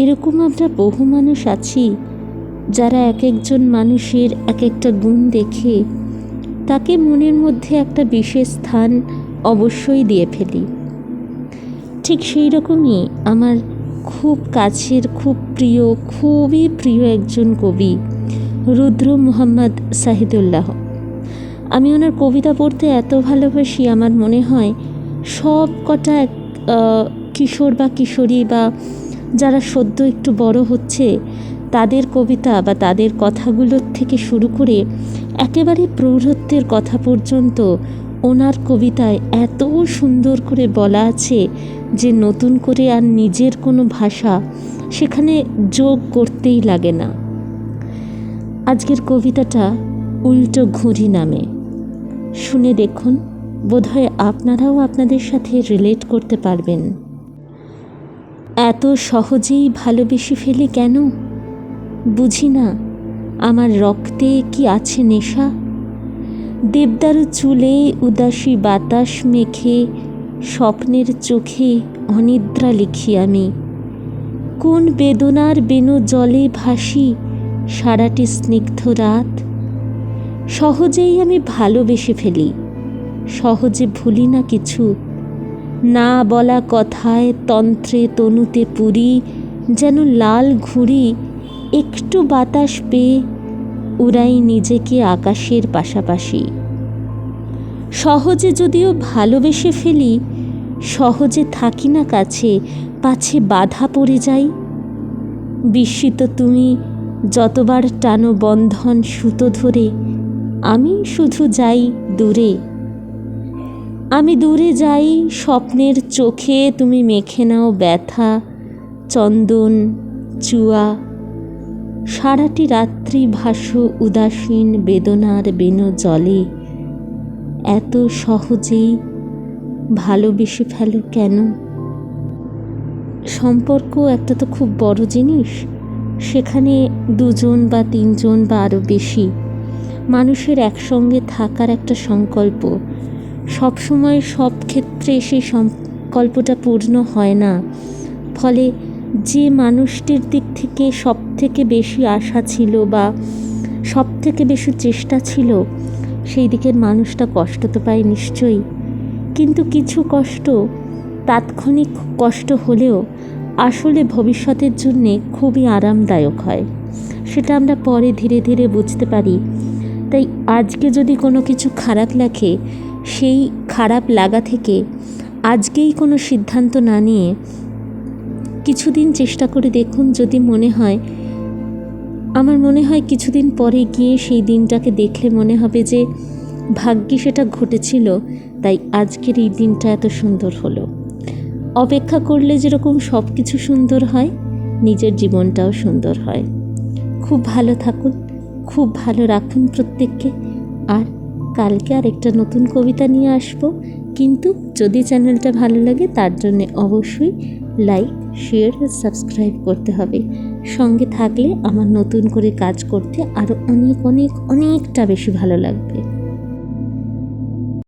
এরকম আমরা বহু মানুষ আছি, যারা এক একজন মানুষের এক একটা গুণ দেখে তাকে মনের মধ্যে একটা বিশেষ স্থান অবশ্যই দিয়ে ফেলি। ঠিক সেই রকমই আমার খুব কাছের, খুব প্রিয়, খুবই প্রিয় একজন কবি রুদ্র মোহাম্মদ সাহিদুল্লাহ। আমি ওনার কবিতা পড়তে এত ভালোবাসি, আমার মনে হয় সব কটা কিশোর বা কিশোরী বা যারা সদ্য একটু বড় হচ্ছে, তাদের কবিতা বা তাদের কথাগুলোর থেকে শুরু করে একেবারে প্রৌঢ়ত্বের কথা পর্যন্ত ওনার কবিতায় এত সুন্দর করে বলা আছে যে নতুন করে আর নিজের কোনো ভাষা সেখানে যোগ করতেই লাগে না। আজকের কবিতাটা উল্টো ঘুরি নামে। শুনে দেখুন, বোধহয় আপনারাও আপনাদের সাথে রিলেট করতে পারবেন। এত সহজেই ভালোবেসে ফেলি কেন? বুঝি না, আমার রক্তে কি আছে নেশা? দেবদারু চুলে উদাসী বাতাস মেখে স্বপ্নের চোখে অনিদ্রা লিখি আমি। কোন বেদনার বেনু জলে ভাসি সারাটি স্নিগ্ধ রাত? সহজেই আমি ভালোবেসে ফেলি, সহজে ভুলি না কিছু। না বলা কথায় তন্ত্রে তনুতে পুরি, যেন লাল ঘুড়ি একটু বাতাস পেয়ে উড়াই নিজেকে আকাশের পাশাপাশি। সহজে যদিও ভালোবেসে ফেলি, সহজে থাকি না কাছে, পাছে বাধা পড়ে যাই। বিস্মিত তুমি যতবার টানো বন্ধন সুতো ধরে, আমি শুধু যাই দূরে। আমি দূরে যাই, স্বপ্নের চোখে তুমি মেখে নাও ব্যথা, চন্দন, চুয়া। সারাটি রাত্রি ভাসু উদাসীন বেদনার বেনো জলে। এত সহজেই ভালোবেসে ফেলো কেন? সম্পর্ক একটা তো খুব বড় জিনিস। সেখানে দুজন বা তিনজন বা আরও বেশি। মানুষের একসঙ্গে থাকার একটা সংকল্প। সবসময় সব ক্ষেত্রে সেই সংকল্পটা পূর্ণ হয় না। ফলে যে মানুষটির দিক থেকে সব থেকে বেশি আশা ছিল বা সব থেকে বেশি চেষ্টা ছিল, সেই দিকের মানুষটা কষ্ট তো পায় নিশ্চয়ই। কিন্তু কিছু কষ্ট, তাৎক্ষণিক কষ্ট হলেও আসলে ভবিষ্যতের জন্যে খুবই আরামদায়ক হয়। সেটা আমরা পরে ধীরে ধীরে বুঝতে পারি। তাই আজকে যদি কোনো কিছু খারাপ লাগে সেই খারাপ লাগা থেকে আজকেই কোনো সিদ্ধান্ত না নিয়ে কিছুদিন চেষ্টা করে দেখুন যদি মনে হয়, আমার মনে হয় কিছুদিন পরে গিয়ে সেই দিনটাকে দেখলে মনে হবে যে ভাগ্যে সেটা ঘটেছিল, তাই আজকের এই দিনটা এত সুন্দর হলো। অপেক্ষা করলে যেরকম সব কিছু সুন্দর হয়, নিজের জীবনটাও সুন্দর হয়। খুব ভালো থাকুন, খুব ভালো রাখুন প্রত্যেককে, আর কালকে আর একটা নতুন কবিতা নিয়ে আসব। কিন্তু যদি চ্যানেলটা ভালো লাগে, তার জন্য অবশ্যই লাইক, শেয়ার, সাবস্ক্রাইব করতে হবে। সঙ্গে থাকলে আমার নতুন করে কাজ করতে আরও অনেক অনেক, অনেকটা বেশি ভালো লাগবে।